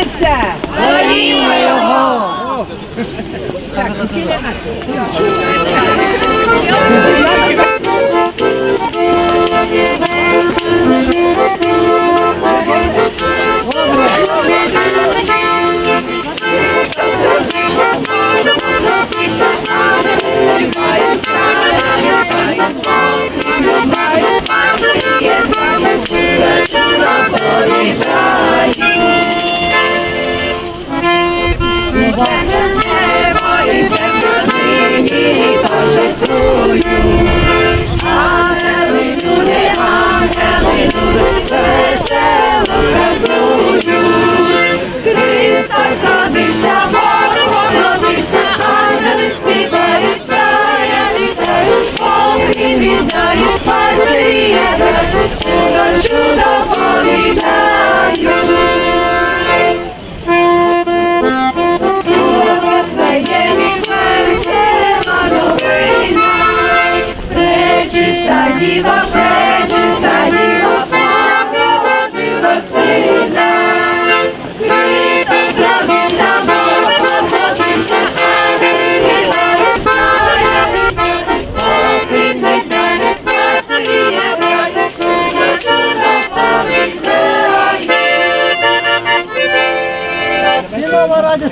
Зупинився! Згорімо його!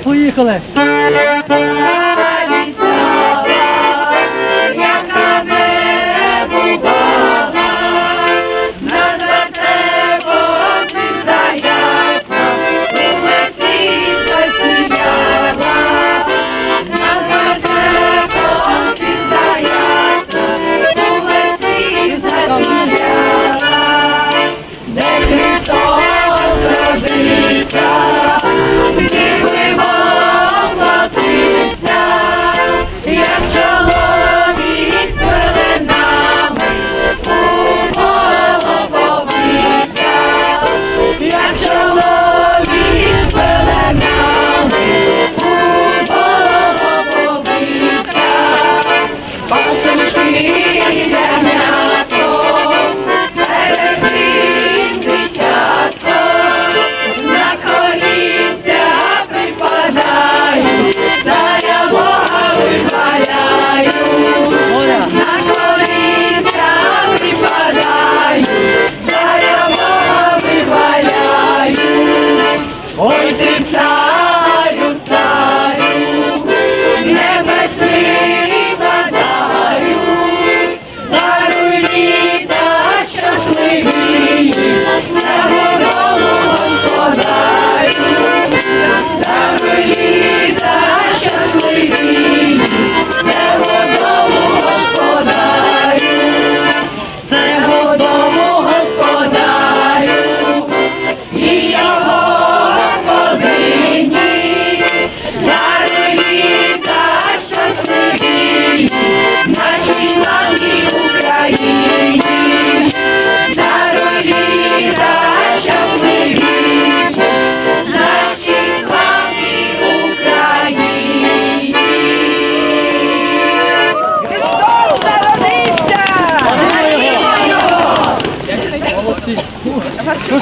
Поїхали!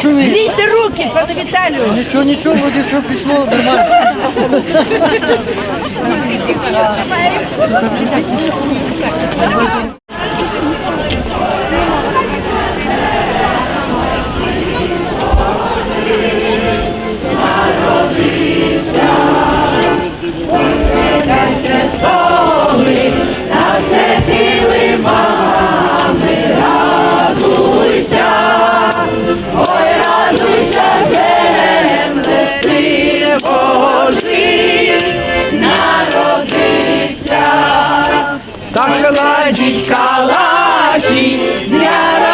Дійте руки, пане Віталію. Нічого, нічого, вроді все пішло, нормально. Лежить калаші для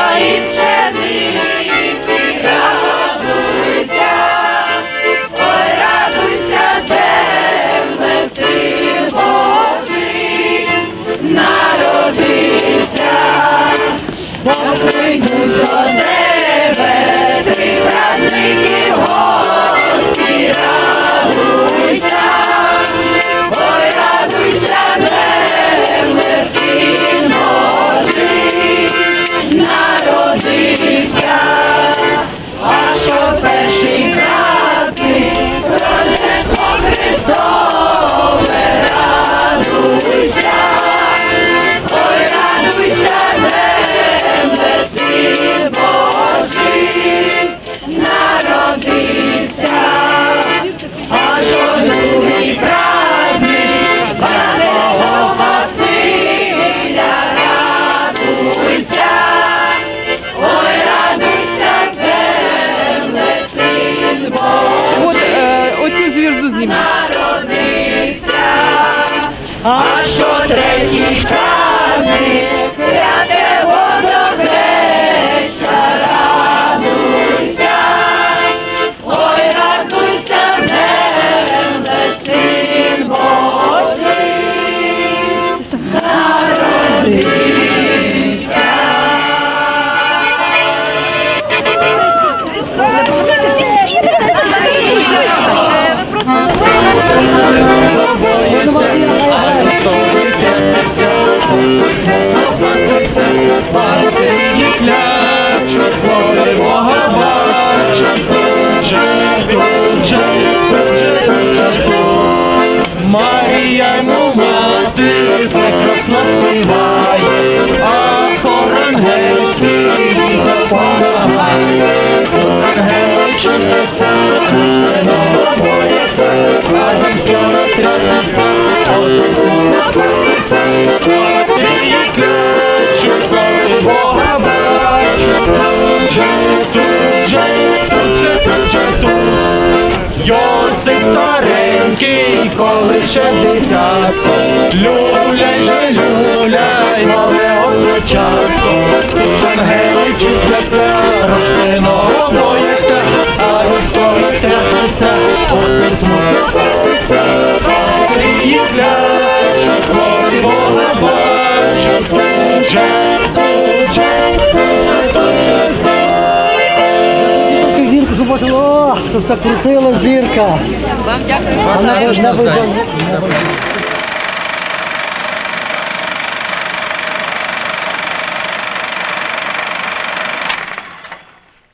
Йосик старенький, коли ще дитятко, люляй же люляй, нове от початку, ангеличі для ця О, що це крутила зірка. Вам дякую. Вона, вона,